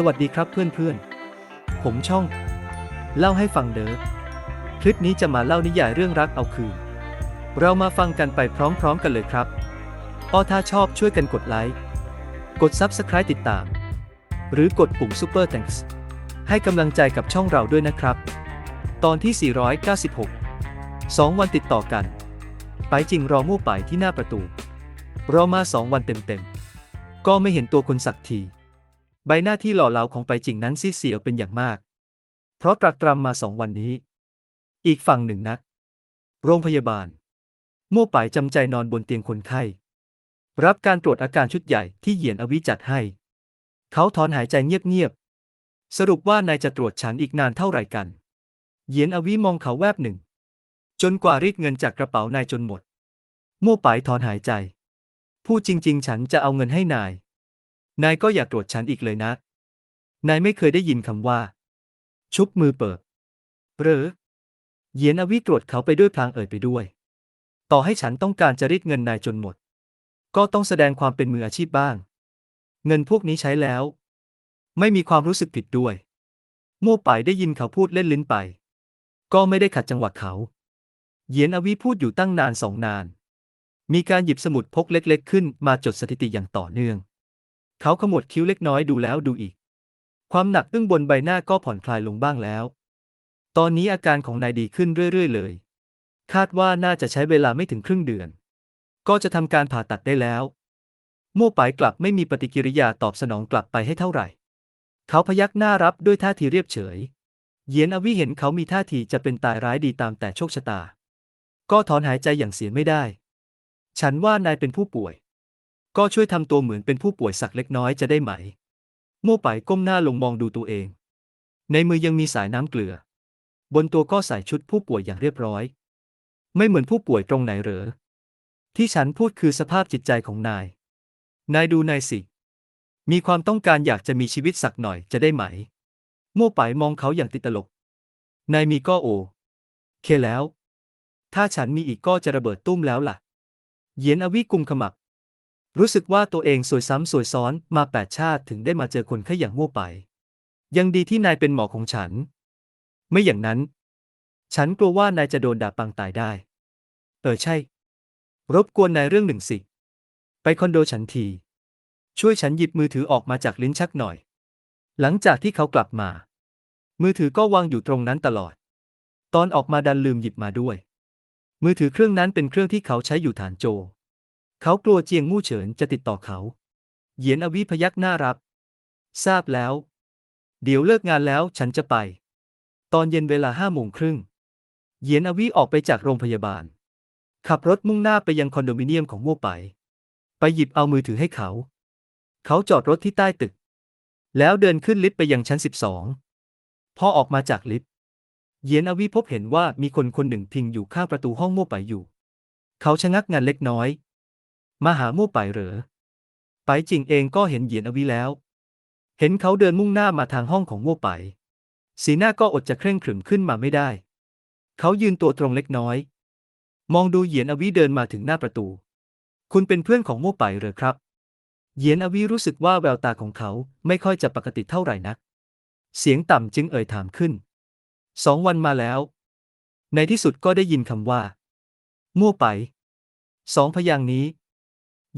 สวัสดีครับเพื่อนๆ ผมช่อง เล่าให้ฟังเด้อคลิปนี้จะมาเล่านิยายเรื่องรักเอาคืน เรามาฟังกันไปพร้อมๆกันเลยครับอ้อถ้าชอบช่วยกันกดไลค์ กด Subscribe ติดตาม หรือกดปุ่ม Super Thanks ให้กำลังใจกับช่องเราด้วยนะครับ ตอนที่ 496 2 วันติดต่อกัน ไปจริงรอมู่ไปที่หน้าประตู รอมาสองวันเต็มๆ ก็ไม่เห็นตัวคนสักที ใบหน้าที่หล่อเหลาของไปจริงนั้นซีดเสียวเป็นอย่างมาก เพราะตรักตรำมาสองวันนี้ อีกฝั่งหนึ่งนัก โรงพยาบาล มั่วป่ายจำใจนอนบนเตียงคนไข้ รับการตรวจอาการชุดใหญ่ที่เหยียนอวิจัดให้ เขาถอนหายใจเงียบๆ สรุปว่านายจะตรวจฉันอีกนานเท่าไหร่กัน เหยียนอวิมองเขาแวบหนึ่ง จนกว่ารีดเงินจากกระเป๋านายจนหมด มั่วป่ายถอนหายใจ พูดจริง ๆ ฉันจะเอาเงินให้นาย นายก็อย่าตรวจฉันอีกเลยนะ นายไม่เคยได้ยินคำว่า ชุบมือเปิดหรือเยียนอวิตรวจเขาไปด้วยพลางเอ่ยไปด้วย ต่อให้ฉันต้องการจะรีดเงินนายจนหมด ก็ต้องแสดงความเป็นมืออาชีพบ้าง เงินพวกนี้ใช้แล้ว ไม่มีความรู้สึกผิดด้วย โม่ไปได้ยินเขาพูดเล่นลิ้นไป ก็ไม่ได้ขัดจังหวะเขา เยียนอวิพูดอยู่ตั้งนานสองนาน มีการหยิบสมุดพกเล็ก ๆ ขึ้นมาจดสถิติอย่างต่อเนื่อง เขาขมวดคิ้วเล็กน้อยดูแล้วดูอีก ความหนักอึ้งบนใบหน้าก็ผ่อนคลายลงบ้างแล้ว ตอนนี้อาการของนายดีขึ้นเรื่อยๆเลย คาดว่าน่าจะใช้เวลาไม่ถึงครึ่งเดือน ก็จะทำการผ่าตัดได้แล้วโม่ปายกลับไม่มีปฏิกิริยาตอบสนองกลับไปให้เท่าไหร่ เขาพยักหน้ารับด้วยท่าทีเรียบเฉย เยียนอวิเห็นเขามีท่าทีจะเป็นตายร้ายดีตามแต่โชคชะตา ก็ถอนหายใจอย่างเสียไม่ได้ ฉันว่านายเป็นผู้ป่วย ก็ช่วยทำตัวเหมือนเป็นผู้ป่วยสักเล็กน้อยจะได้ไหม โม่ไปก้มหน้าลงมองดูตัวเอง ในมือยังมีสายน้ำเกลือ บนตัวก็ใส่ชุดผู้ป่วยอย่างเรียบร้อย ไม่เหมือนผู้ป่วยตรงไหนเหรอ ที่ฉันพูดคือสภาพจิตใจของนาย นายดูนายสิ มีความต้องการอยากจะมีชีวิตสักหน่อยจะได้ไหม โม่ไปมองเขาอย่างติดตลก นายมีก็โอ เคแล้ว ถ้าฉันมีอีกก็จะระเบิดตุ้มแล้วล่ะ เยียนอวิกุมขมับ รู้สึกว่าตัวเองสวยซ้ำสวยซ้อนมาแปดชาติถึงได้มาเจอคนแค่อย่างมั่วไป ยังดีที่นายเป็นหมอของฉัน ไม่อย่างนั้น ฉันกลัวว่านายจะโดนด่าปังตายได้ เออใช่ รบกวนนายเรื่องหนึ่งสิ ไปคอนโดฉันที ช่วยฉันหยิบมือถือออกมาจากลิ้นชักหน่อย หลังจากที่เขากลับมา มือถือก็วางอยู่ตรงนั้นตลอด ตอนออกมาดันลืมหยิบมาด้วย มือถือเครื่องนั้นเป็นเครื่องที่เขาใช้อยู่ฐานโจ เขากลัวเจียงมู่เฉินจะติดต่อเขา เหยียนอวิพยักหน้ารับ ทราบแล้ว เดี๋ยวเลิกงานแล้วฉันจะไป ตอนเย็นเวลาห้าโมงครึ่ง เหยียนอวิออกไปจากโรงพยาบาล ขับรถมุ่งหน้าไปยังคอนโดมิเนียมของมั่วไป ไปหยิบเอามือถือให้เขา เขาจอดรถที่ใต้ตึก แล้วเดินขึ้นลิฟต์ไปยังชั้น12พอออกมาจากลิฟต์เหยียนอวิพบเห็นว่ามีคนคนหนึ่งพิงอยู่ข้างประตูห้องมั่วไปอยู่ เขาชะงักงันเล็กน้อย มาหามั่ไปเหรอไปจริงเองก็เห็นเหยียนอวิแล้ว เห็นเขาเดินมุ่งหน้ามาทางห้องของมั่ไป สีหน้าก็อดจะเคร่งขรึมขึ้นมาไม่ได้ เขายืนตัวตรงเล็กน้อย มองดูเหยียนอวิเดินมาถึงหน้าประตู คุณเป็นเพื่อนของมั่ไปเหรอครับ เหยียนอวิรู้สึกว่าแววตาของเขาไม่ค่อยจะปกติเท่าไหร่นัก เสียงต่ำจึงเอ่ยถามขึ้น สองวันมาแล้ว ในที่สุดก็ได้ยินคำว่ามั่วไป สองพยางนี้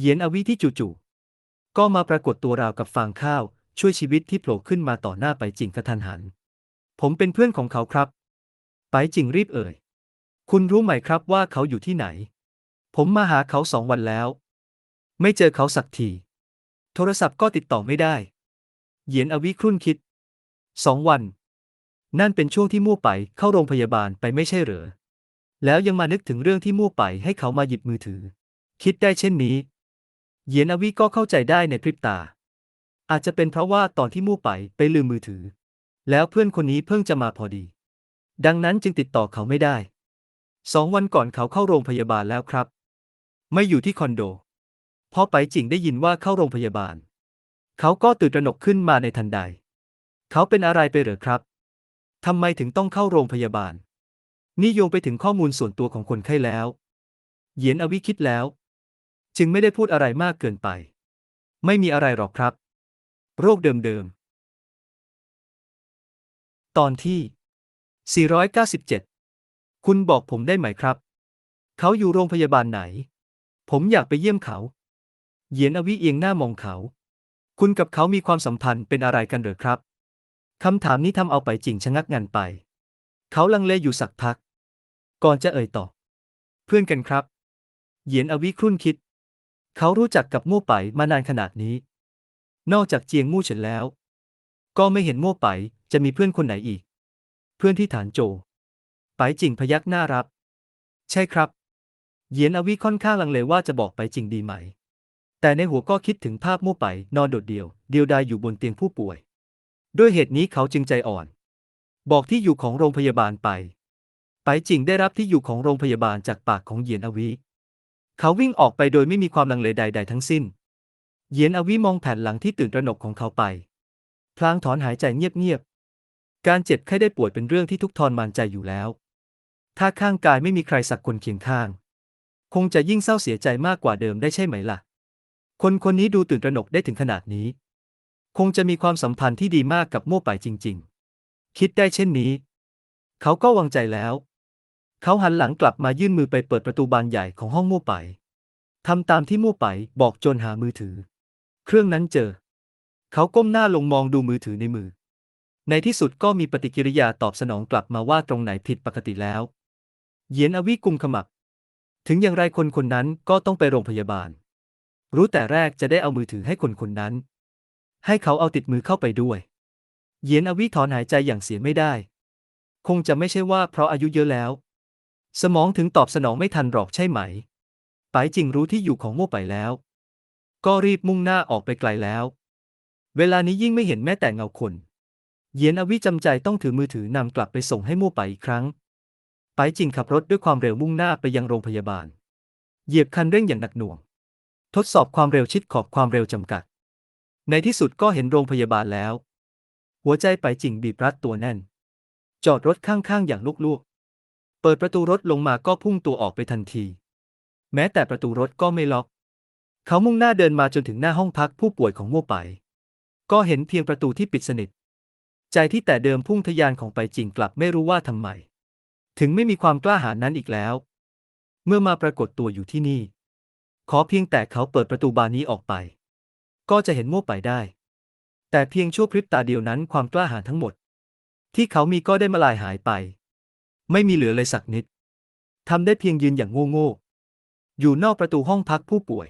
เหยียนอวิที่จู่ๆก็มาปรากฏตัวราวกับฟางข้าว ช่วยชีวิตที่โผล่ขึ้นมาต่อหน้าไปจิงกระทันหัน ผมเป็นเพื่อนของเขาครับ ไปจิงรีบเอ่ย คุณรู้ไหมครับว่าเขาอยู่ที่ไหน ผมมาหาเขาสองวันแล้ว ไม่เจอเขาสักที โทรศัพท์ก็ติดต่อไม่ได้ เหยียนอวิครุ่นคิดสองวัน นั่นเป็นช่วงที่มั่วไปเข้าโรงพยาบาลไปไม่ใช่เหรอ แล้วยังมานึกถึงเรื่องที่มั่วไปให้เขามาหยิบมือถือ คิดได้เช่นนี้ เหยียนอวิก็เข้าใจได้ในพริบตา อาจจะเป็นเพราะว่าตอนที่มั่ไปไปลืมมือถือ แล้วเพื่อนคนนี้เพิ่งจะมาพอดี ดังนั้นจึงติดต่อเขาไม่ได้ สองวันก่อนเขาเข้าโรงพยาบาลแล้วครับ ไม่อยู่ที่คอนโด พอไปจริงได้ยินว่าเข้าโรงพยาบาล เขาก็ตื่นตระหนกขึ้นมาในทันใด เขาเป็นอะไรไปหรือครับทำไมถึงต้องเข้าโรงพยาบาล นี่โยงไปถึงข้อมูลส่วนตัวของคนไข้แล้ว เหยียนอวิคิดแล้ว จึงไม่ได้พูดอะไรมากเกินไป ไม่มีอะไรหรอกครับ โรคเดิมๆ ตอนที่ 497 คุณบอกผมได้ไหมครับ เขาอยู่โรงพยาบาลไหน ผมอยากไปเยี่ยมเขาเหยียนอวิเอียงหน้ามองเขา คุณกับเขามีความสัมพันธ์เป็นอะไรกันหรือครับคำถามนี้ทำเอาไปจริงชะงักงันไป เขาลังเลอยู่สักพัก ก่อนจะเอ่ยต่อ เพื่อนกันครับ เหยียนอวิครุ่นคิด เขารู้จักกับมู่ไปมานานขนาดนี้ นอกจากเจียงมู่เฉินแล้ว ก็ไม่เห็นมู่ไปจะมีเพื่อนคนไหนอีก เพื่อนที่ฐานโจไปจริงพยักหน้ารับ ใช่ครับ เยียนอวิค่อนข้างลังเลว่าจะบอกไปจริงดีไหม แต่ในหัวก็คิดถึงภาพมู่ไปนอนโดดเดี่ยว เดียวดายอยู่บนเตียงผู้ป่วย ด้วยเหตุนี้เขาจึงใจอ่อน บอกที่อยู่ของโรงพยาบาลไป ไปจริงได้รับที่อยู่ของโรงพยาบาลจากปากของเยียนอวิ เขาวิ่งออกไปโดยไม่มีความลังเลใด ๆ ทั้งสิ้น เยียนอวิมองแผ่นหลังที่ตื่นตระหนกของเขาไป พลางถอนหายใจเงียบๆ การเจ็บไข้ได้ป่วยเป็นเรื่องที่ทุกทรมานใจอยู่แล้ว ถ้าข้างกายไม่มีใครสักคนเคียงข้าง คงจะยิ่งเศร้าเสียใจมากกว่าเดิมได้ใช่ไหมล่ะ คนคนนี้ดูตื่นตระหนกได้ถึงขนาดนี้ คงจะมีความสัมพันธ์ที่ดีมากกับโม่ไปจริง ๆ คิดได้เช่นนี้ เขาก็วางใจแล้ว เขาหันหลังกลับมายื่นมือไปเปิดประตูบานใหญ่ของห้องโม่ไปทำตามที่โม่ไปบอกจนหามือถือ เครื่องนั้นเจอ เขาก้มหน้าลงมองดูมือถือในมือ ในที่สุดก็มีปฏิกิริยาตอบสนองกลับมาว่าตรงไหนผิดปกติแล้ว เยียนอวิกุมขมับ ถึงอย่างไรคนคนนั้นก็ต้องไปโรงพยาบาล รู้แต่แรกจะได้เอามือถือให้คนคนนั้น ให้เขาเอาติดมือเข้าไปด้วย เยียนอวิถอนหายใจอย่างเสียไม่ได้ คงจะไม่ใช่ว่าเพราะอายุเยอะแล้ว สมองถึงตอบสนองไม่ทันหรอกใช่ไหม ไปจริงรู้ที่อยู่ของโม่ไปแล้ว ก็รีบมุ่งหน้าออกไปไกลแล้ว เวลานี้ยิ่งไม่เห็นแม้แต่เงาคน เยียนอวิจำใจต้องถือมือถือนำกลับไปส่งให้โม่ไปอีกครั้ง ไปจริงขับรถด้วยความเร็วมุ่งหน้าไปยังโรงพยาบาล เหยียบคันเร่งอย่างหนักหน่วง ทดสอบความเร็วชิดขอบความเร็วจำกัด ในที่สุดก็เห็นโรงพยาบาลแล้ว หัวใจไปจริงบีบรัดตัวแน่น จอดรถข้างๆอย่างลูกๆเปิดประตูรถลงมาก็พุ่งตัวออกไปทันที แม้แต่ประตูรถก็ไม่ล็อก เขามุ่งหน้าเดินมาจนถึงหน้าห้องพักผู้ป่วยของโม่ไป ก็เห็นเพียงประตูที่ปิดสนิท ใจที่แต่เดิมพุ่งทะยานของไปจริงกลับไม่รู้ว่าทำไม ถึงไม่มีความกล้าหาญนั้นอีกแล้ว เมื่อมาปรากฏตัวอยู่ที่นี่ ขอเพียงแต่เขาเปิดประตูบานนี้ออกไป ก็จะเห็นโม่ไปได้ แต่เพียงชั่วพริบตาเดียวนั้นความกล้าหาญทั้งหมด ที่เขามีก็ได้มาลายหายไป ไม่มีเหลือเลยสักนิดทำได้เพียงยืนอย่างโง่ๆอยู่นอกประตูห้องพักผู้ป่วย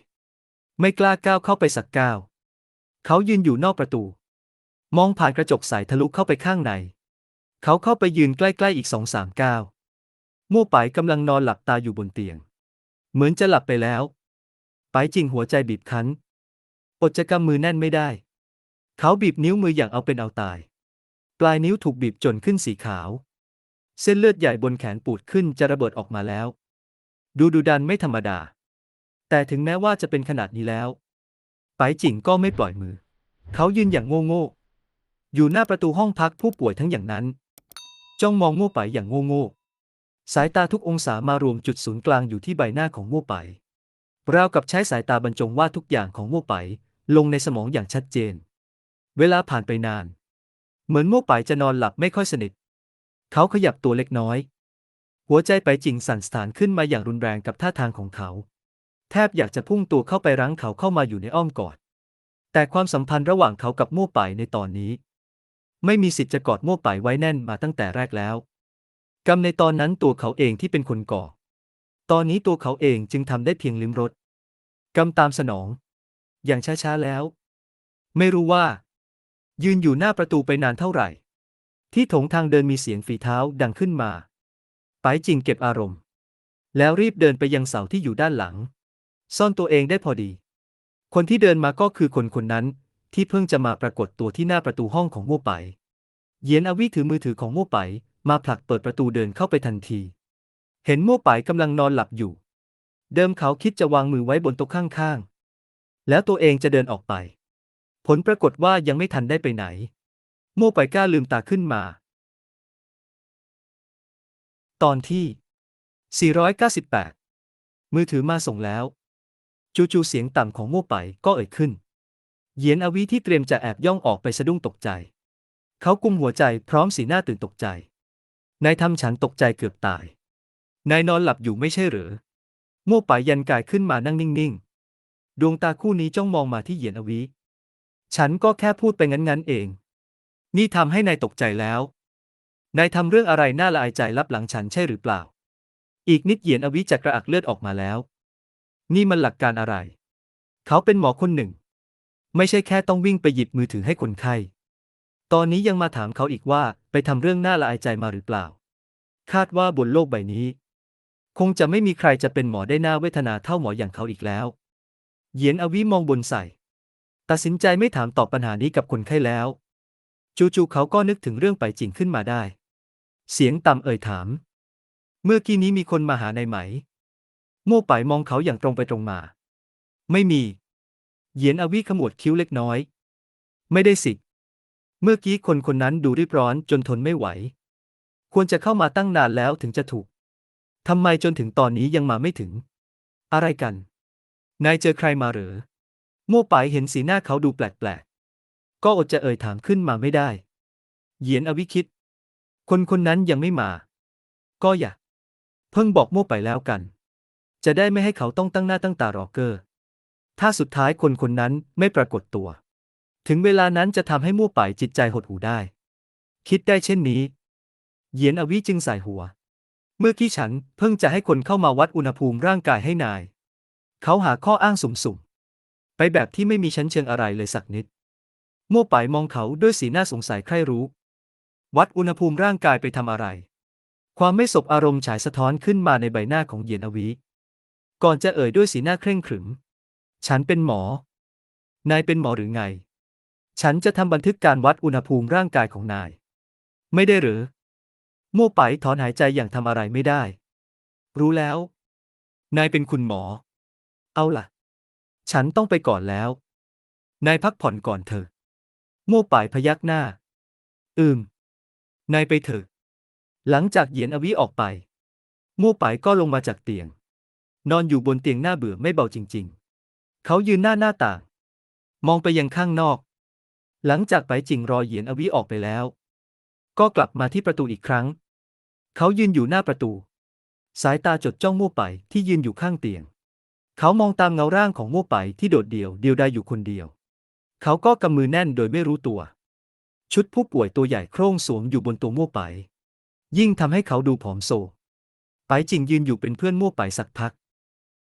ไม่กล้าก้าวเข้าไปสักก้าวเขายืนอยู่นอกประตู มองผ่านกระจกใสทะลุเข้าไปข้างใน เขาเข้าไปยืนใกล้ๆอีกสองสามก้าวมู่ไปกำลังนอนหลับตาอยู่บนเตียง เหมือนจะหลับไปแล้ว ไปจริงหัวใจบีบคั้นอดจะกำมือแน่นไม่ได้ เขาบีบนิ้วมืออย่างเอาเป็นเอาตาย ปลายนิ้วถูกบีบจนขึ้นสีขาว เส้นเลือดใหญ่บนแขนปูดขึ้นจะระเบิดออกมาแล้ว ดูดูดันไม่ธรรมดา แต่ถึงแม้ว่าจะเป็นขนาดนี้แล้วไปจิงก็ไม่ปล่อยมือ เขายืนอย่างโง่ๆอยู่หน้าประตูห้องพักผู้ป่วยทั้งอย่างนั้น จ้องมองโง่ไปอย่างโง่ๆสายตาทุกองศามารวมจุดศูนย์กลางอยู่ที่ใบหน้าของโง่ไปราวกับใช้สายตาบรรจงวาดทุกอย่างของโง่ไป ลงในสมองอย่างชัดเจน เวลาผ่านไปนาน เหมือนโม่ไปจะนอนหลับไม่ค่อยสนิท เขาขยับตัวเล็กน้อย หัวใจไปจิงสั่นสถานขึ้นมาอย่างรุนแรงกับท่าทางของเขา แทบอยากจะพุ่งตัวเข้าไปรั้งเขาเข้ามาอยู่ในอ้อมกอด แต่ความสัมพันธ์ระหว่างเขากับโม่ไปในตอนนี้ ไม่มีสิทธิ์จะกอดโม่ไปไว้แน่นมาตั้งแต่แรกแล้ว กรรมในตอนนั้นตัวเขาเองที่เป็นคนก่อ ตอนนี้ตัวเขาเองจึงทำได้เพียงลิ้มรสกรรมตามสนอง อย่างช้าๆแล้ว ไม่รู้ว่า ยืนอยู่หน้าประตูไปนานเท่าไหร่ ที่โถงทางเดินมีเสียงฝีเท้าดังขึ้นมาไปจิงเก็บอารมณ์ แล้วรีบเดินไปยังเสาที่อยู่ด้านหลัง ซ่อนตัวเองได้พอดี คนที่เดินมาก็คือคนคนนั้น ที่เพิ่งจะมาปรากฏตัวที่หน้าประตูห้องของโม่ไป เยียนอวิถือมือถือของโม่ไป มาผลักเปิดประตูเดินเข้าไปทันที เห็นโม่ไปกำลังนอนหลับอยู่ เดิมเขาคิดจะวางมือไว้บนโต๊ะข้างๆ แล้วตัวเองจะเดินออกไป ผลปรากฏว่ายังไม่ทันได้ไปไหน โม่ไปก้าลืมตาขึ้นมา ตอนที่ 498 มือถือมาส่งแล้ว จู่ๆเสียงต่ำของโม่ไปก็เอ่ยขึ้น เยียนอวิที่เตรียมจะแอบย่องออกไปสะดุ้งตกใจ เขากุมหัวใจพร้อมสีหน้าตื่นตกใจ นายทำฉันตกใจเกือบตาย นายนอนหลับอยู่ไม่ใช่หรือ โม่ป่ายยันกายขึ้นมานั่งนิ่งๆ ดวงตาคู่นี้จ้องมองมาที่เหยียนอวี ฉันก็แค่พูดไปงั้นๆเอง นี่ทำให้นายตกใจแล้ว นายทำเรื่องอะไรน่าละอายใจลับหลังฉันใช่หรือเปล่า อีกนิดเหยียนอวิจะกระอักเลือดออกมาแล้ว นี่มันหลักการอะไร เขาเป็นหมอคนหนึ่ง ไม่ใช่แค่ต้องวิ่งไปหยิบมือถือให้คนไข้ ตอนนี้ยังมาถามเขาอีกว่าไปทำเรื่องน่าละอายใจมาหรือเปล่า คาดว่าบนโลกใบนี้ คงจะไม่มีใครจะเป็นหมอได้น่าเวทนาเท่าหมออย่างเขาอีกแล้ว เหยียนอวิมองบนใส่ ตัดสินใจไม่ถามตอบปัญหานี้กับคนไข้แล้ว จู่ๆเขาก็นึกถึงเรื่องไปจริงขึ้นมาได้ เสียงต่ำเอ่ยถาม เมื่อกี้นี้มีคนมาหานายไหม โม่ไปมองเขาอย่างตรงไปตรงมา ไม่มี เหยียนอวิขมวดคิ้วเล็กน้อย ไม่ได้สิ เมื่อกี้คนคนนั้นดูรีบร้อนจนทนไม่ไหว ควรจะเข้ามาตั้งนานแล้วถึงจะถูกทำไมจนถึงตอนนี้ยังมาไม่ถึง อะไรกัน นายเจอใครมาหรือ โม่ไปเห็นสีหน้าเขาดูแปลก ก็อดจะเอ่ยถามขึ้นมาไม่ได้ เหยียนอวิคิด คนคนนั้นยังไม่มา ก็อย่า เพิ่งบอกโม่ไปแล้วกัน จะได้ไม่ให้เขาต้องตั้งหน้าตั้งตารอเกอร์ ถ้าสุดท้ายคนคนนั้นไม่ปรากฏตัว ถึงเวลานั้นจะทำให้มู่ป่ายจิตใจหดหูได้ คิดได้เช่นนี้ เหยียนอวิจึงใส่หัว เมื่อกี้ฉันเพิ่งจะให้คนเข้ามาวัดอุณหภูมิร่างกายให้นาย เขาหาข้ออ้างสุ่มๆ ไปแบบที่ไม่มีชั้นเชิงอะไรเลยสักนิด โม่ป่ายมองเขาด้วยสีหน้าสงสัยใคร่รู้ วัดอุณหภูมิร่างกายไปทำอะไร ความไม่สบอารมณ์ฉายสะท้อนขึ้นมาในใบหน้าของเหยียนอวีก่อนจะเอ่ยด้วยสีหน้าเคร่งขรึม ฉันเป็นหมอ นายเป็นหมอหรือไง ฉันจะทำบันทึกการวัดอุณหภูมิร่างกายของนาย ไม่ได้หรือโม่ไปถอนหายใจอย่างทำอะไรไม่ได้ รู้แล้ว นายเป็นคุณหมอ เอาล่ะ ฉันต้องไปก่อนแล้ว นายพักผ่อนก่อนเถอะ โม่ป่ายพยักหน้า อืม นายไปเถอะ หลังจากเหยียนอวิออกไป โม่ป่ายก็ลงมาจากเตียง นอนอยู่บนเตียงหน้าเบื่อไม่เบาจริง ๆ เขายืนหน้าหน้าต่าง มองไปยังข้างนอก หลังจากไปจิงรอเหยียนอวิออกไปแล้ว ก็กลับมาที่ประตูอีกครั้ง เขายืนอยู่หน้าประตู สายตาจดจ้องโม่ไปที่ยืนอยู่ข้างเตียง เขามองตามเงาร่างของโม่ไปที่โดดเดี่ยวเดียวดายอยู่คนเดียว เขาก็กำมือแน่นโดยไม่รู้ตัว ชุดผู้ป่วยตัวใหญ่โคร่งสวมอยู่บนตัวโม่ไป ยิ่งทำให้เขาดูผอมโซ ไปจิงยืนอยู่เป็นเพื่อนโม่ไปสักพัก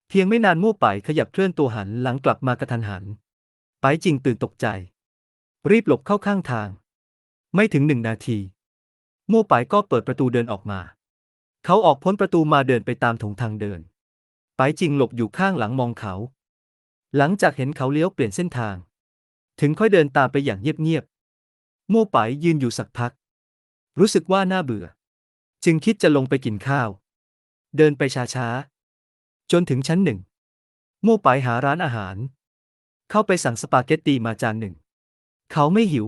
เพียงไม่นานโม่ไปขยับเคลื่อนตัวหันหลังกลับมากระทันหัน ไปจิงตื่นตกใจ รีบหลบเข้าข้างทาง ไม่ถึงหนึ่งนาทีโม่ไปก็เปิดประตูเดินออกมา เขาออกพ้นประตูมาเดินไปตามถงทางเดิน ไปจิงหลบอยู่ข้างหลังมองเขา หลังจากเห็นเขาเลี้ยวเปลี่ยนเส้นทาง ถึงค่อยเดินตามไปอย่างเงียบๆโม่ไปยืนอยู่สักพัก รู้สึกว่าน่าเบื่อ จึงคิดจะลงไปกินข้าว เดินไปช้าๆ จนถึงชั้นหนึ่งโม่ไปหาร้านอาหาร เข้าไปสั่งสปาเกตตีมาจานหนึ่ง เขาไม่หิว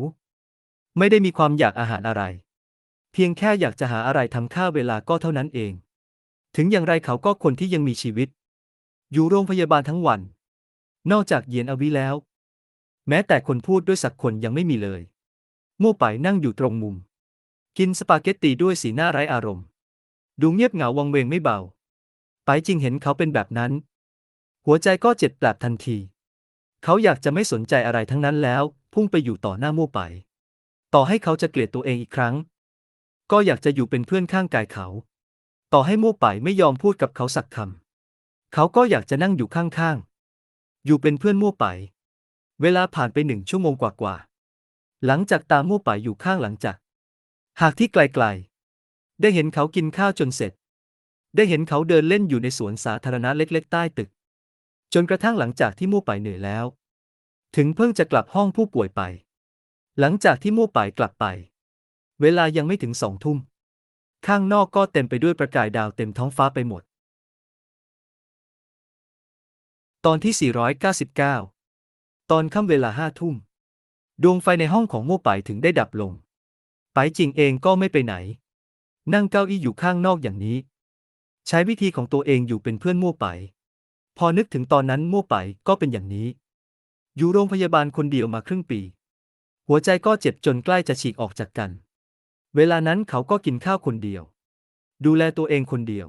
ไม่ได้มีความอยากอาหารอะไร เพียงแค่อยากจะหาอะไรทำข้าวเวลาก็เท่านั้นเอง ถึงอย่างไรเขาก็คนที่ยังมีชีวิต อยู่โรงพยาบาลทั้งวัน นอกจากเยียนอวิแล้ว แม้แต่คนพูดด้วยสักคนยังไม่มีเลยโม่ไปนั่งอยู่ตรงมุม กินสปาเกตตีด้วยสีหน้าไร้อารมณ์ ดูเงียบเหงาวังเวงไม่เบา ไปจริงเห็นเขาเป็นแบบนั้น หัวใจก็เจ็บแปลบทันที เขาอยากจะไม่สนใจอะไรทั้งนั้นแล้ว พุ่งไปอยู่ต่อหน้าโม่ไป ต่อให้เขาจะเกลียดตัวเองอีกครั้ง ก็อยากจะอยู่เป็นเพื่อนข้างกายเขา ต่อให้โม่ไปไม่ยอมพูดกับเขาสักคำเขาก็อยากจะนั่งอยู่ข้างๆ อยู่เป็นเพื่อนโม่ไป เวลาผ่านไปหนึ่งชั่วโมงกว่าๆ หลังจากตามโม่ไปอยู่ข้างหลังจาก หากที่ไกลๆ ได้เห็นเขากินข้าวจนเสร็จ ได้เห็นเขาเดินเล่นอยู่ในสวนสาธารณะเล็กๆ ใต้ตึก จนกระทั่งหลังจากที่มู่ไปเหนื่อยแล้ว ถึงเพิ่งจะกลับห้องผู้ป่วยไป หลังจากที่มู่ไปกลับไป เวลายังไม่ถึงสองทุ่ม ข้างนอกก็เต็มไปด้วยประกายดาวเต็มท้องฟ้าไปหมด ตอนที่ 499 ตอนค่ำเวลาห้าทุ่ม ดวงไฟในห้องของโม่ไปถึงได้ดับลง ไปจริงเองก็ไม่ไปไหน นั่งเก้าอี้อยู่ข้างนอกอย่างนี้ ใช้วิธีของตัวเองอยู่เป็นเพื่อนมั่วไป พอนึกถึงตอนนั้นมั่วไปก็เป็นอย่างนี้ อยู่โรงพยาบาลคนเดียวมาครึ่งปี หัวใจก็เจ็บจนใกล้จะฉีกออกจากกัน เวลานั้นเขาก็กินข้าวคนเดียว ดูแลตัวเองคนเดียว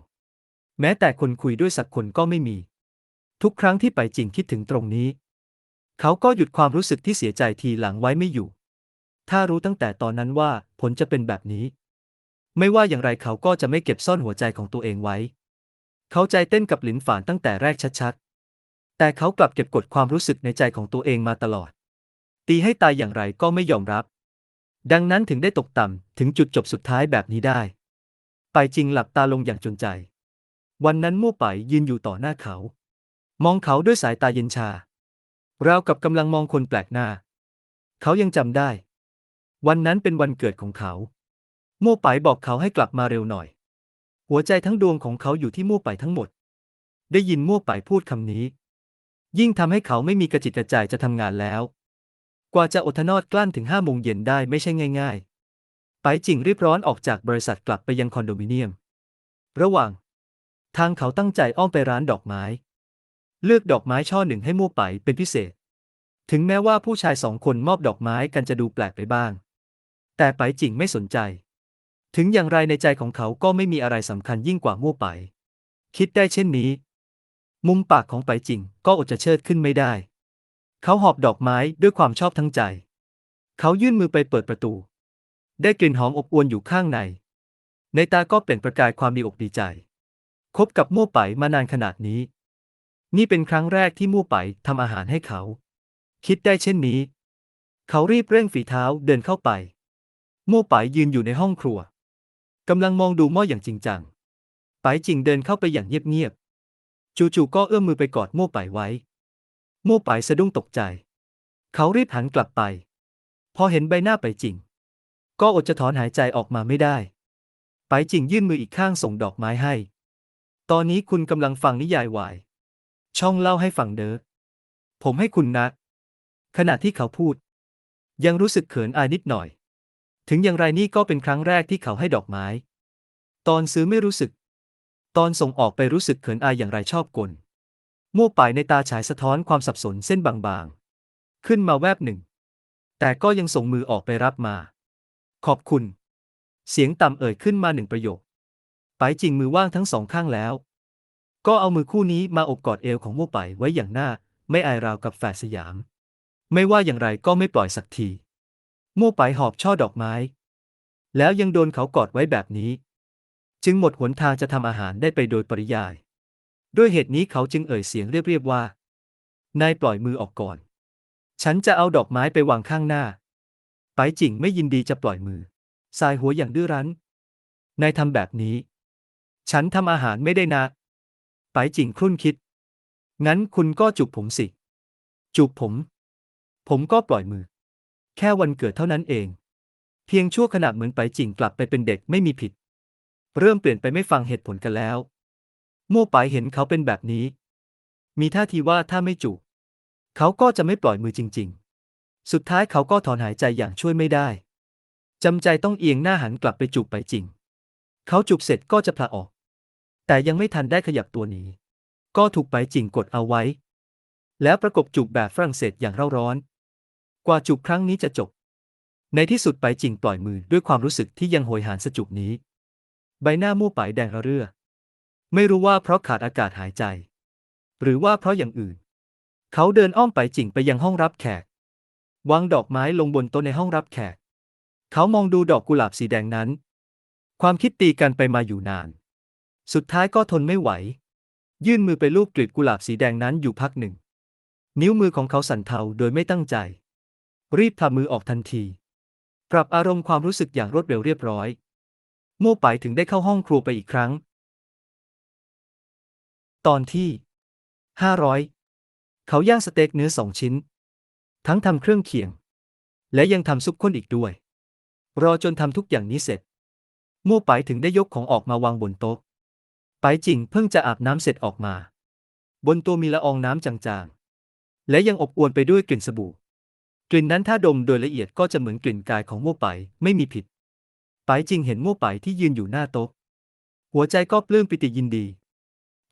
แม้แต่คนคุยด้วยสักคนก็ไม่มี ทุกครั้งที่ไปจริงคิดถึงตรงนี้ เขาก็หยุดความรู้สึกที่เสียใจทีหลังไว้ไม่อยู่ ถ้ารู้ตั้งแต่ตอนนั้นว่าผลจะเป็นแบบนี้ ไม่ว่าอย่างไรเขาก็จะไม่เก็บซ่อนหัวใจของตัวเองไว้ เขาใจเต้นกับหลินฝานตั้งแต่แรกชัดๆ แต่เขากลับเก็บกดความรู้สึกในใจของตัวเองมาตลอด ตีให้ตายอย่างไรก็ไม่ยอมรับ ดังนั้นถึงได้ตกต่ำถึงจุดจบสุดท้ายแบบนี้ได้ ไปจริงหลับตาลงอย่างจนใจ วันนั้นมู่ไปยืนอยู่ต่อหน้าเขา มองเขาด้วยสายตาเย็นชา เรากับกำลังมองคนแปลกหน้า เขายังจำได้ วันนั้นเป็นวันเกิดของเขาโม่ไปบอกเขาให้กลับมาเร็วหน่อย หัวใจทั้งดวงของเขาอยู่ที่โม่ไปทั้งหมด ได้ยินโม่ไปพูดคำนี้ ยิ่งทำให้เขาไม่มีกระจิตกระใจจะทำงานแล้ว กว่าจะอดทนอดกลั้นถึงห้าโมงเย็นได้ไม่ใช่ง่าย ๆ ไปจิงรีบร้อนออกจากบริษัทกลับไปยังคอนโดมิเนียม ระหว่าง ทางเขาตั้งใจอ้อมไปร้านดอกไม้ เลือกดอกไม้ช่อหนึ่งให้โม่วไปเป็นพิเศษ ถึงแม้ว่าผู้ชายสองคนมอบดอกไม้กันจะดูแปลกไปบ้าง แต่ไปจิงไม่สนใจ ถึงอย่างไรในใจของเขาก็ไม่มีอะไรสำคัญยิ่งกว่าโม่วไป คิดได้เช่นนี้ มุมปากของไปจิงก็อดจะเชิดขึ้นไม่ได้ เขาหอบดอกไม้ด้วยความชอบทั้งใจ เขายื่นมือไปเปิดประตู ได้กลิ่นหอมอบอวลอยู่ข้างใน ในตาก็เปล่งประกายความดีอกดีใจคบกับมู่ไปมานานขนาดนี้ นี่เป็นครั้งแรกที่มู่ไปทำอาหารให้เขา คิดได้เช่นนี้ เขารีบเร่งฝีเท้าเดินเข้าไป มู่ไปยืนอยู่ในห้องครัวกำลังมองดูหม้ออย่างจริงจัง ไปจิงเดินเข้าไปอย่างเงียบๆ จู่ๆก็เอื้อมมือไปกอดมู่ไปไว้ มู่ไปสะดุ้งตกใจ เขารีบหันกลับไป พอเห็นใบหน้าไปจิง ก็อดจะถอนหายใจออกมาไม่ได้ ไปจิงยื่นมืออีกข้างส่งดอกไม้ให้ ตอนนี้คุณกำลังฟังนิยายวาย ช่องเล่าให้ฟังเด้อ ผมให้คุณนะ ขณะที่เขาพูด ยังรู้สึกเขินอายนิดหน่อย ถึงอย่างไรนี่ก็เป็นครั้งแรกที่เขาให้ดอกไม้ ตอนซื้อไม่รู้สึก ตอนส่งออกไปรู้สึกเขินอายอย่างไรชอบกลมั่วไปในตาฉายสะท้อนความสับสนเส้นบางๆ ขึ้นมาแวบหนึ่ง แต่ก็ยังส่งมือออกไปรับมา ขอบคุณ เสียงต่ำเอ่ยขึ้นมาหนึ่งประโยค ไปจริงมือว่างทั้งสองข้างแล้ว ก็เอามือคู่นี้มาอบกอดเอวของมั่ไปไว้อย่างหน้า ไม่อายราวกับแฝดสยาม ไม่ว่าอย่างไรก็ไม่ปล่อยสักทีมั่ไปหอบช่อดอกไม้ แล้วยังโดนเขากอดไว้แบบนี้ จึงหมดหนทางจะทำอาหารได้ไปโดยปริยาย ด้วยเหตุนี้เขาจึงเอ่ยเสียงเรียบๆว่า นายปล่อยมือออกก่อน ฉันจะเอาดอกไม้ไปวางข้างหน้า ไปจิงไม่ยินดีจะปล่อยมือ สายหัวอย่างดื้อรั้น นายทำแบบนี้ ฉันทำอาหารไม่ได้นะ ไปจิงครุ่นคิด งั้นคุณก็จูบผมสิ จูบผม ผมก็ปล่อยมือ แค่วันเกิดเท่านั้นเอง เพียงชั่วขณะเหมือนไปจิงกลับไปเป็นเด็กไม่มีผิด เริ่มเปลี่ยนไปไม่ฟังเหตุผลกันแล้วโม่ไปเห็นเขาเป็นแบบนี้ มีท่าทีว่าถ้าไม่จูบเขาก็จะไม่ปล่อยมือจริง ๆ สุดท้ายเขาก็ถอนหายใจอย่างช่วยไม่ได้จำใจต้องเอียงหน้าหันกลับไปจูบไปจริง เขาจูบเสร็จก็จะผละออก แต่ยังไม่ทันได้ขยับตัวหนีก็ถูกไปจิงกดเอาไว้ แล้วประกบจูบแบบฝรั่งเศสอย่างเร่าร้อน กว่าจูบครั้งนี้จะจบ ในที่สุดไปจิงปล่อยมือด้วยความรู้สึกที่ยังโหยหาสจูบนี้ ใบหน้ามู่ไปแดงระเรื่อ ไม่รู้ว่าเพราะขาดอากาศหายใจ หรือว่าเพราะอย่างอื่น เขาเดินอ้อมไปจิงไปยังห้องรับแขก วางดอกไม้ลงบนโต๊ะในห้องรับแขก เขามองดูดอกกุหลาบสีแดงนั้น ความคิดตีกันไปมาอยู่นาน สุดท้ายก็ทนไม่ไหว ยื่นมือไปลูบกลีบกุหลาบสีแดงนั้นอยู่พักหนึ่ง นิ้วมือของเขาสั่นเทาโดยไม่ตั้งใจ รีบทำมือออกทันที ปรับอารมณ์ความรู้สึกอย่างรวดเร็วเรียบร้อย โม่ไปถึงได้เข้าห้องครัวไปอีกครั้ง ตอนที่500เขาย่างสเต็กเนื้อสองชิ้น ทั้งทำเครื่องเคียง และยังทำซุปข้นอีกด้วย รอจนทำทุกอย่างนี้เสร็จ โม่ไปถึงได้ยกของออกมาวางบนโต๊ะ ไปจิงเพิ่งจะอาบน้ำเสร็จออกมา บนตัวมีละอองน้ำจางๆ และยังอบอวลไปด้วยกลิ่นสบู่ กลิ่นนั้นถ้าดมโดยละเอียดก็จะเหมือนกลิ่นกายของโม่วไปไม่มีผิด ไปจิงเห็นโม่วไปที่ยืนอยู่หน้าโต๊ะ หัวใจก็ปลื้มปิติยินดี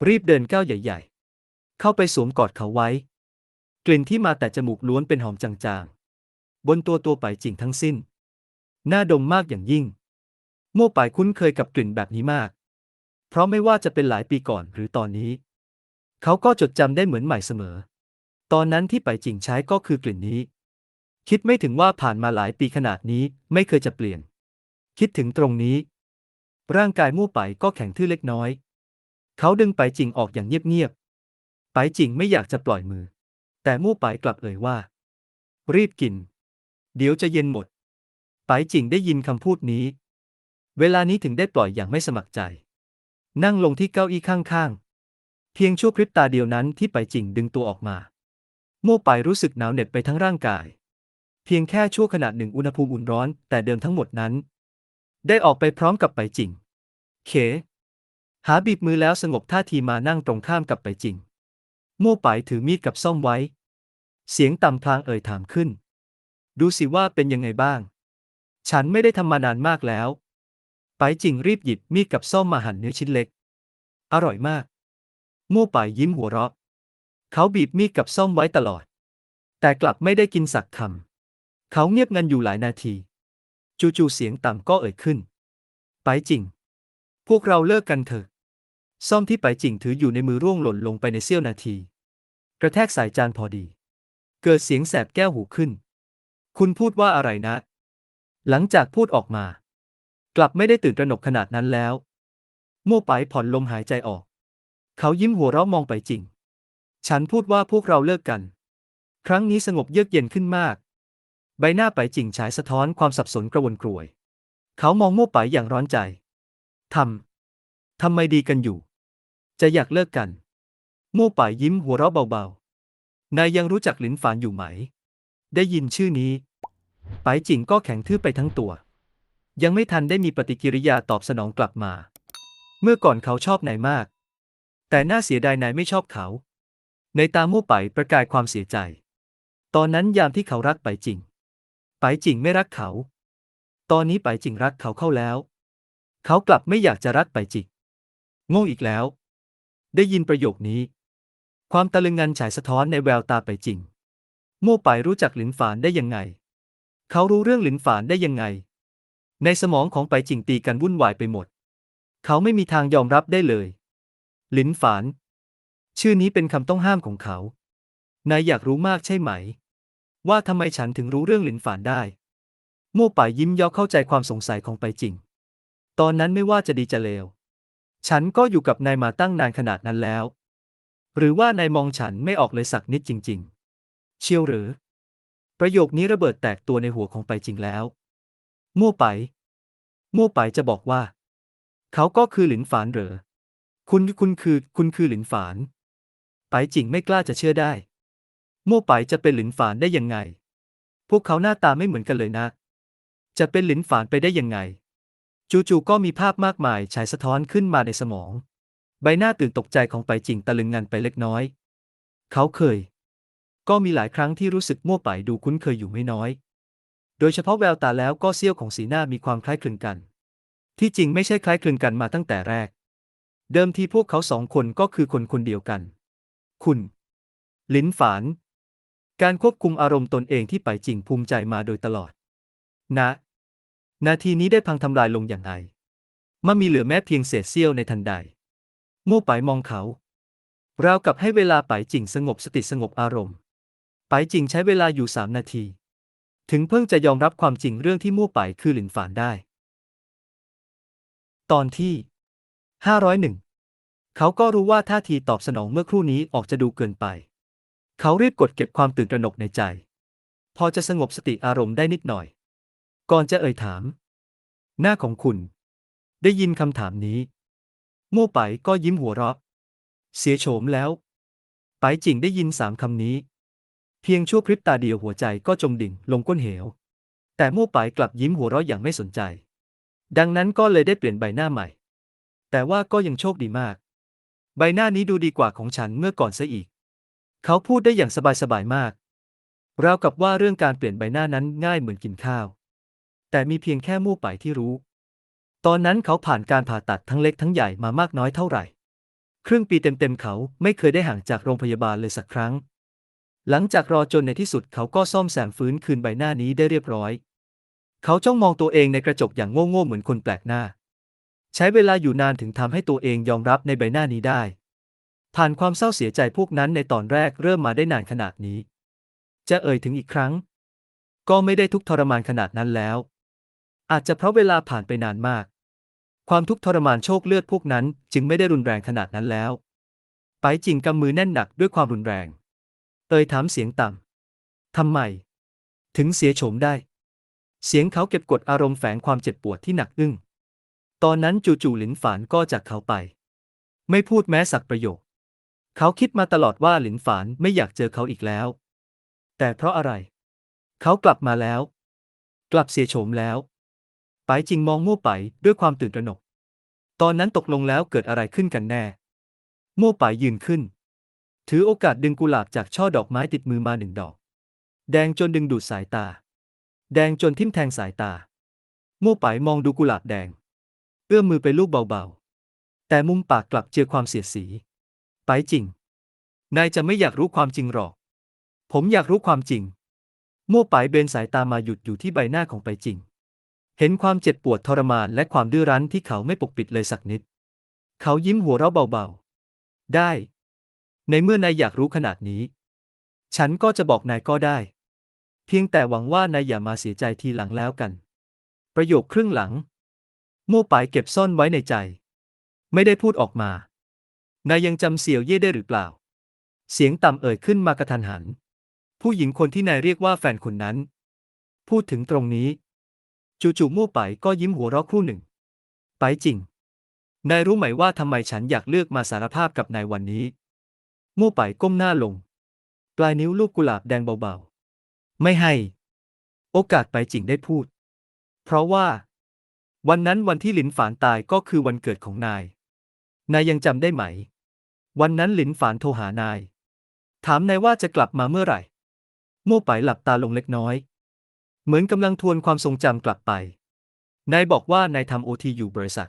รีบเดินก้าวใหญ่ ๆ เข้าไปสวมกอดเขาไว้ กลิ่นที่มาแต่จมูกล้วนเป็นหอมจางๆ บนตัวตัวไปจริงทั้งสิ้นน่าดมมากอย่างยิ่งโม่ปายคุ้นเคยกับกลิ่นแบบนี้มาก เพราะไม่ว่าจะเป็นหลายปีก่อนหรือตอนนี้ เขาก็จดจำได้เหมือนใหม่เสมอ ตอนนั้นที่ไปจริงใช้ก็คือกลิ่นนี้ คิดไม่ถึงว่าผ่านมาหลายปีขนาดนี้ไม่เคยจะเปลี่ยน คิดถึงตรงนี้ ร่างกายมู่ไปก็แข็งทื่อเล็กน้อย เขาดึงไปจริงออกอย่างเงียบๆไปจริงไม่อยากจะปล่อยมือ แต่มู่ไปกลับเอ่ยว่า รีบกิน เดี๋ยวจะเย็นหมดไปจริงได้ยินคำพูดนี้ เวลานี้ถึงได้ปล่อยอย่างไม่สมัครใจ นั่งลงที่เก้าอี้ข้างๆ เพียงชั่วพริบตาเดียวนั้นที่ไปจริงดึงตัวออกมา โม่ไปรู้สึกหนาวเหน็บไปทั้งร่างกาย เพียงแค่ชั่วขณะหนึ่งอุณหภูมิอุ่นร้อน แต่เดิมทั้งหมดนั้น ได้ออกไปพร้อมกับไปจริงเข หาบีบมือแล้วสงบท่าทีมานั่งตรงข้ามกับไปจริงโม่ไปถือมีดกับซ่อมไว้ เสียงต่ำพลางเอ่ยถามขึ้น ดูสิว่าเป็นยังไงบ้าง ฉันไม่ได้ทำมานานมากแล้ว ไปจริงรีบหยิบมีดกับซ่อมมาหั่นเนื้อชิ้นเล็ก อร่อยมากโม่ไปยิ้มหัวเราะ เขาบีบมีดกับซ่อมไว้ตลอด แต่กลับไม่ได้กินสักคำ เขาเงียบงันอยู่หลายนาที จู่ๆเสียงต่ำก็เอ่ยขึ้น ไปจริง พวกเราเลิกกันเถอะ ซ่อมที่ไปจริงถืออยู่ในมือร่วงหล่นลงไปในเสี้ยวนาที กระแทกสายจานพอดี เกิดเสียงแสบแก้วหูขึ้น คุณพูดว่าอะไรนะ หลังจากพูดออกมา กลับไม่ได้ตื่นตระหนกขนาดนั้นแล้ว โม่ไปผ่อนลมหายใจออก เขายิ้มหัวเราะมองไปจริง ฉันพูดว่าพวกเราเลิกกัน ครั้งนี้สงบเยือกเย็นขึ้นมาก ใบหน้าไปจริงฉายสะท้อนความสับสนกระวนกรวย เขามองโม่ไปอย่างร้อนใจทำทำไมดีกันอยู่ จะอยากเลิกกัน โม่ไปยิ้มหัวเราะเบาๆ นายยังรู้จักหลินฝานอยู่ไหม ได้ยินชื่อนี้ ไปจิงก็แข็งทื่อไปทั้งตัว ยังไม่ทันได้มีปฏิกิริยาตอบสนองกลับมา เมื่อก่อนเขาชอบนายมาก แต่น่าเสียดายนายไม่ชอบเขา ในตาโม่ไปประกายความเสียใจ ตอนนั้นยามที่เขารักไปจริง ไปจริงไม่รักเขา ตอนนี้ไปจริงรักเขาเข้าแล้ว เขากลับไม่อยากจะรักไปจิกโง่อีกแล้ว ได้ยินประโยคนี้ ความตะลึงงันฉายสะท้อนในแววตาไปจริงโม่ไปรู้จักหลินฝานได้ยังไง เขารู้เรื่องหลินฝานได้ยังไง ในสมองของไปจิงตีกันวุ่นวายไปหมด เขาไม่มีทางยอมรับได้เลยหลินฝาน ชื่อนี้เป็นคำต้องห้ามของเขา นายอยากรู้มากใช่ไหม ว่าทำไมฉันถึงรู้เรื่องหลินฝานได้ โม่ป่ายยิ้มย้าเข้าใจความสงสัยของไปจิง ตอนนั้นไม่ว่าจะดีจะเลว ฉันก็อยู่กับนายมาตั้งนานขนาดนั้นแล้ว หรือว่านายมองฉันไม่ออกเลยสักนิดจริง ๆ เชียวหรือ ประโยคนี้ระเบิดแตกตัวในหัวของไปจริงแล้ว มั่วไปมั่วไปจะบอกว่า เขาก็คือหลินฝานเหรอ คุณคุณคือ คุณคือหลินฝาน ไปจริงไม่กล้าจะเชื่อได้มั่วไปจะเป็นหลินฝานได้ยังไง พวกเขาหน้าตาไม่เหมือนกันเลยนะ จะเป็นหลินฝานไปได้ยังไง จู่ๆก็มีภาพมากมายฉายสะท้อนขึ้นมาในสมอง ใบหน้าตื่นตกใจของไปจริงตะลึงงันไปเล็กน้อย เขาเคย ก็มีหลายครั้งที่รู้สึกมั่วไปดูคุ้นเคยอยู่ไม่น้อย โดยเฉพาะแววตาแล้วก็เสี้ยวของสีหน้ามีความคล้ายคลึงกัน ที่จริงไม่ใช่คล้ายคลึงกันมาตั้งแต่แรก เดิมทีพวกเขาสองคนก็คือคนคนเดียวกัน คุณ ลิ้นฝาน การควบคุมอารมณ์ตนเองที่ไปจริงภูมิใจมาโดยตลอด นะ นาทีนี้ได้พังทำลายลงอย่างไรมันมีเหลือแม้เพียงเศษเสี้ยวในทันใดโม่ไปมองเขาราวกับให้เวลาไปจริงสงบสติสงบอารมณ์ ไปจริงใช้เวลาอยู่สามนาที ถึงเพิ่งจะยอมรับความจริงเรื่องที่มั่วไปคือหลินฝานได้ ตอนที่ 501 เขาก็รู้ว่าท่าทีตอบสนองเมื่อครู่นี้ออกจะดูเกินไป เขารีบกดเก็บความตื่นตระหนกในใจ พอจะสงบสติอารมณ์ได้นิดหน่อย ก่อนจะเอ่ยถาม หน้าของคุณ ได้ยินคำถามนี้โม่ไปก็ยิ้มหัวเราะ เสียโฉมแล้ว ไปจริงได้ยินสามคำนี้ พียงชั่วพริบตาเดียวหัวใจก็จมดิ่งลงก้นเหว แต่โม่ไปกลับยิ้มหัวเราะอย่างไม่สนใจ ดังนั้นก็เลยได้เปลี่ยนใบหน้าใหม่ แต่ว่าก็ยังโชคดีมาก ใบหน้านี้ดูดีกว่าของฉันเมื่อก่อนซะอีก เขาพูดได้อย่างสบายๆมาก ราวกับว่าเรื่องการเปลี่ยนใบหน้านั้นง่ายเหมือนกินข้าว แต่มีเพียงแค่มู่ไปที่รู้ ตอนนั้นเขาผ่านการผ่าตัดทั้งเล็กทั้งใหญ่มามากน้อยเท่าไหร่ ครึ่งปีเต็มๆเขาไม่เคยได้ห่างจากโรงพยาบาลเลยสักครั้ง หลังจากรอจนในที่สุดเขาก็ซ่อมแซมฟื้นคืนใบหน้านี้ได้เรียบร้อย เขาจ้องมองตัวเองในกระจกอย่างโง่ๆเหมือนคนแปลกหน้า ใช้เวลาอยู่นานถึงทำให้ตัวเองยอมรับในใบหน้านี้ได้ ผ่านความเศร้าเสียใจพวกนั้นในตอนแรกเริ่มมาได้นานขนาดนี้ จะเอ่ยถึงอีกครั้ง ก็ไม่ได้ทุกทรมานขนาดนั้นแล้ว อาจจะเพราะเวลาผ่านไปนานมาก ความทุกข์ทรมานโชคเลือดพวกนั้นจึงไม่ได้รุนแรงขนาดนั้นแล้ว ไปจิงกำมือแน่นหนักด้วยความรุนแรง เอ่ยถามเสียงต่ำทำไม ถึงเสียโฉมได้ เสียงเขาเก็บกดอารมณ์แฝงความเจ็บปวดที่หนักอึ้ง ตอนนั้นจู่ๆหลินฝานก็จากเขาไป ไม่พูดแม้สักประโยค เขาคิดมาตลอดว่าหลินฝานไม่อยากเจอเขาอีกแล้ว แต่เพราะอะไร เขากลับมาแล้ว กลับเสียโฉมแล้วไปจิงมองมั่วไปด้วยความตื่นตระหนก ตอนนั้นตกลงแล้วเกิดอะไรขึ้นกันแน่มั่วไปยืนขึ้น ถือโอกาสดึงกุหลาบจากช่อดอกไม้ติดมือมาหนึ่งดอก แดงจนดึงดูดสายตา แดงจนทิ่มแทงสายตามั่วไปมองดูกุหลาบแดง เอื้อมมือไปลูบเบาๆ แต่มุมปากกลับเจือความเสียดสี ไปจริง นายจะไม่อยากรู้ความจริงหรอก ผมอยากรู้ความจริงมั่วไปเบนสายตามาหยุดอยู่ที่ใบหน้าของไปจริง เห็นความเจ็บปวดทรมานและความดื้อรั้นที่เขาไม่ปกปิดเลยสักนิด เขายิ้มหัวเราะเบาๆ ได้ ในเมื่อนายอยากรู้ขนาดนี้ ฉันก็จะบอกนายก็ได้ เพียงแต่หวังว่านายอย่ามาเสียใจทีหลังแล้วกัน ประโยคครึ่งหลังมั่วไปเก็บซ่อนไว้ในใจ ไม่ได้พูดออกมา นายยังจำเสี่ยวเย่ได้หรือเปล่า เสียงต่ำเอ่ยขึ้นมากระทันหัน ผู้หญิงคนที่นายเรียกว่าแฟนคนนั้น พูดถึงตรงนี้ จู่ๆมั่วไปก็ยิ้มหัวเราะครู่หนึ่ง ไปจริง นายรู้ไหมว่าทำไมฉันอยากเลือกมาสารภาพกับนายวันนี้ มั่ไปก้มหน้าลง ปลายนิ้วลูกกุหลาบแดงเบาๆ ไม่ให้ โอกาสไปจิงได้พูด เพราะว่า วันนั้นวันที่หลินฝานตายก็คือวันเกิดของนาย นายยังจำได้ไหม วันนั้นหลินฝานโทรหานาย ถามนายว่าจะกลับมาเมื่อไหร่ โม่ไปหลับตาลงเล็กน้อย เหมือนกำลังทวนความทรงจำกลับไป นายบอกว่านายทำโอทีอยู่บริษัท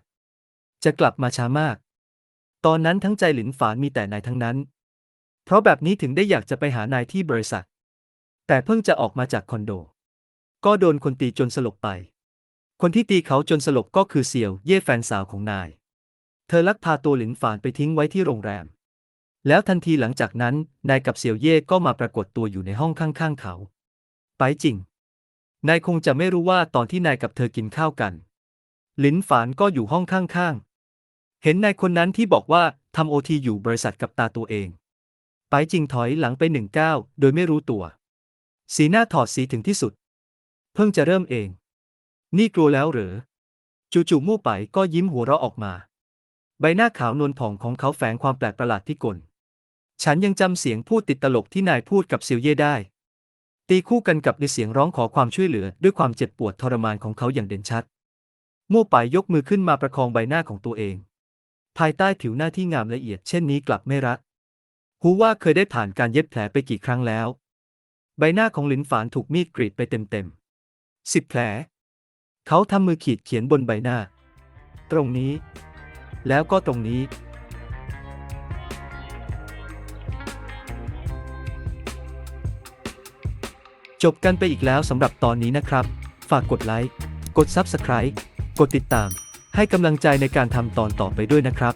จะกลับมาช้ามาก ตอนนั้นทั้งใจหลินฝานมีแต่นายทั้งนั้น เพราะแบบนี้ถึงได้อยากจะไปหานายที่บริษัท แต่เพิ่งจะออกมาจากคอนโด ก็โดนคนตีจนสลบไป คนที่ตีเขาจนสลบก็คือเสี่ยว เย่แฟนสาวของนาย เธอลักพาตัวหลินฝานไปทิ้งไว้ที่โรงแรม แล้วทันทีหลังจากนั้น นายกับเสี่ยวเย่ก็มาปรากฏตัวอยู่ในห้องข้างๆเขา ไปจริง นายคงจะไม่รู้ว่าตอนที่นายกับเธอกินข้าวกัน หลินฝานก็อยู่ห้องข้างๆ เห็นนายคนนั้นที่บอกว่าทำโอทีอยู่บริษัทกับตาตัวเอง ไปจริงถอยหลังไปหนึ่งก้าวโดยไม่รู้ตัว สีหน้าถอดสีถึงที่สุด เพิ่งจะเริ่มเอง นี่กลัวแล้วหรือจู่ๆมู่ไปก็ยิ้มหัวเราะออกมา ใบหน้าขาวนวลผ่องของเขาแฝงความแปลกประหลาดที่กลฉันยังจำเสียงพูดติดตลกที่นายพูดกับซียวเย่ได้ ตีคู่กันกับในเสียงร้องขอความช่วยเหลือด้วยความเจ็บปวดทรมานของเขาอย่างเด่นชัด มู่ไปยกมือขึ้นมาประคองใบหน้าของตัวเอง ภายใต้ผิวหน้าที่งามละเอียดเช่นนี้กลับไม่รัก หูว่าเคยได้ผ่านการเย็บแผลไปกี่ครั้งแล้ว ใบหน้าของหลินฝานถูกมีดกรีดไปเต็มๆสิบแผล เขาทำมือขีดเขียนบนใบหน้า ตรงนี้ แล้วก็ตรงนี้ จบกันไปอีกแล้วสำหรับตอนนี้นะครับ ฝากกดไลค์ กด Subscribe กดติดตาม ให้กำลังใจในการทำตอนต่อไปด้วยนะครับ